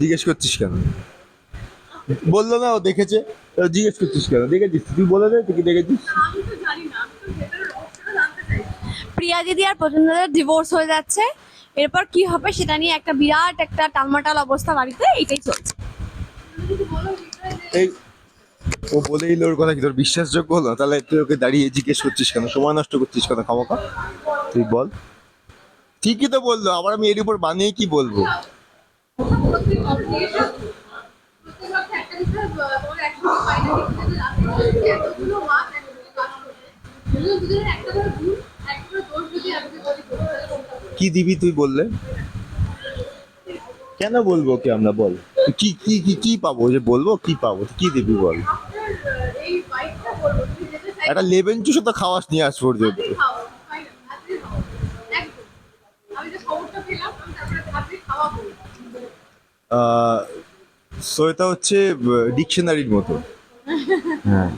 জিজ্ঞেস করছিস কেন? বলল না ও দেখেছে। জিজ্ঞেস করছিস কেন? দেখেছিস? তুই বলে দে তুই কি দেখেছিস? আমি তো জানি না আমি তো ভেতরের রহস্যটা জানতে চাই প্রিয়া দিদি আর প্রচন্ডদের ডিভোর্স হয়ে যাচ্ছে। এরপর কি হবে সেটা নিয়ে একটা বিরাট একটা টালমাটাল অবস্থা বাড়িতে এটাই চলছে। এই ও বলেই ওর কথা কি তোর বিশ্বাসযোগ্য হলো? তাহলে তুই ওকে দাঁড়িয়ে জিজ্ঞেস করছিস কেন? সময় নষ্ট করছিস কেন? খামাখা? তুই বল। ঠিকই তো বলল আবার আমি এর উপর বানিয়ে কি বলব? কি দিবি তুই বললে? কেন বলব কি আমরা বল। কি কি কি কি পাবো? যে বলব কি পাবো? কি দিবি বল? একটা লেবেন চুষো তো খাওয়াস নিয়ে আস পর্যন্ত। আমি যে খবরটা পেলাম তারপরে সো এটা হচ্ছে ডিকশনারির মতো। হ্যাঁ।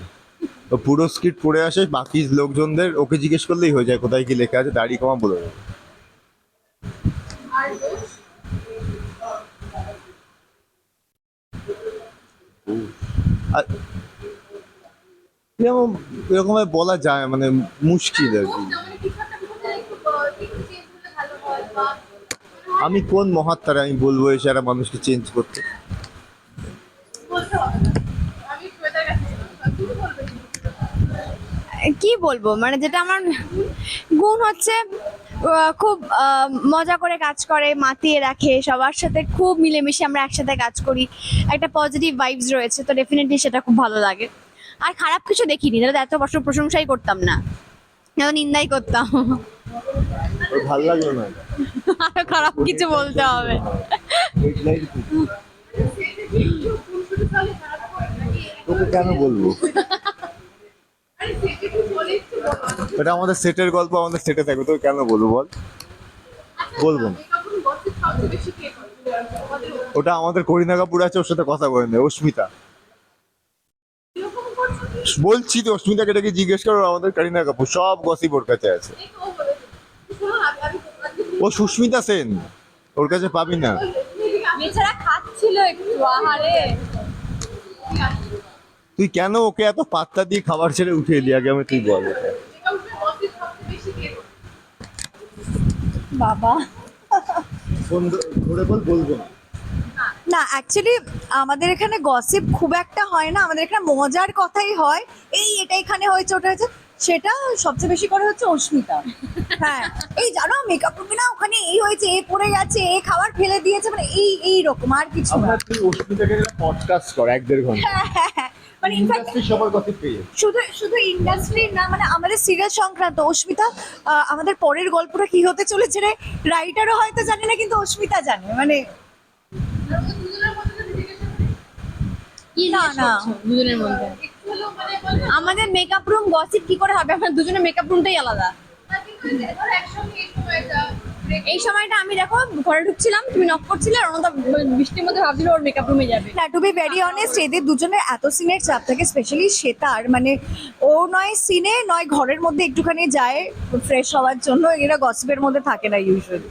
ও পুরো স্ক্রিপ্ট পড়ে আসে, বাকি লোকজনদের ওকে জিজ্ঞেস করলেই হয়ে যায় কোথায় কি লেখা আছে দাড়ি কমা বলে দেবে। এরকম এরকম বলা যায় মানে মুশকিল আর কি যেমন কিছু একটা বিষয় একটু আহ, একটু চেঞ্জ করলে ভালো হয় বা মনে হয় আমি কোন মহাত্মারে আমি বলব একটা মানুষকে চেঞ্জ করতে? কি? বলব? মানে যেটা আমার গুণ হচ্ছে খুব মজা করে কাজ করে, মাতিয়ে রাখে, সবার সাথে খুব মিলেমিশে আমরা একসাথে কাজ করি। একটা পজিটিভ ভাইবস রয়েছে, তো ডেফিনেটলি সেটা খুব ভালো লাগে। আর খারাপ কিছু দেখিনি, তাহলে এত বছর প্রশংসাই করতাম না। নিন্দাই করতাম। ভালো লাগল না? আরও খারাপ কিছু বলতে হবে। তোকে কেন বলব? এটা আমাদের সেটের গল্প আমাদের সেটে থাকবে তোকে কেন বলব বল? বলব না। ওটা আমাদের করিনা কাপুর আছে ওর সাথে কথা বলে নেয় অস্মিতা। বলছি তো অস্মিতাকে এটাকে জিজ্ঞেস করো আমাদের করিনা কাপুর সব গসিপ ওর কাছে আছে এই তো ও বলেছে শোনো না আমি আজকে ও সুস্মিতা সেন। ওর কাছে পাবি না। এছাড়া খাচ্ছিল একটু আহারে। তুই কেন ওকে এত পাত্তা দিয়ে খাবার ছেড়ে উঠে এলি আগে আমি তুই বাবা। ধরে বল বলব না। না অ্যাকচুয়ালি আমাদের এখানে গসিপ খুব একটা হয় না। আমাদের এখানে মজার কথাই হয়। এই এটা এখানে হয়েছে ওটা হয়েছে। সেটা সবচেয়ে বেশি করে হচ্ছে অস্মিতা। হ্যাঁ এই জানো মেকআপ রুমে না ওখানে এই হয়েছে এ পড়ে গেছে এ খাবার ফেলে দিয়েছে মানে এই এই রকম আর কিছু না। অস্মিতাকে পডকাস্ট কর এক দেড় ঘণ্টা? মানে ইন্ডাস্ট্রি সবার গসিপ পেয়ে শুধু শুধু ইন্ডাস্ট্রি না মানে আমাদের সিরিয়াল সংক্রান্ত অস্মিতা আমাদের পরের গল্পটা কি হতে চলেছে রে? রাইটারও হয়তো জানে না কিন্তু অস্মিতা জানে মানে না, না না। না দুজনের মধ্যে। আমাদের মেকআপ রুম গসিপ কি করে হবে? আমার দুজনে মেকআপ রুমটাই আলাদা। এই সময়টা আমি দেখো, ঘরে ঢুকছিলাম, তুমি নক করছিলে আর বৃষ্টির মধ্যে ভাবছিল ওর মেকআপ রুমে যাবে। না টু বি ভেরি অনেস্ট এদের দুজনের এত সিনের চাপ থাকে স্পেশালি শ্বেতার মানে ও নয় সিনে নয় ঘরের মধ্যে একটুখানি যায় ফ্রেশ হওয়ার জন্য, এরা গসিপের মধ্যে থাকে না ইউজুয়ালি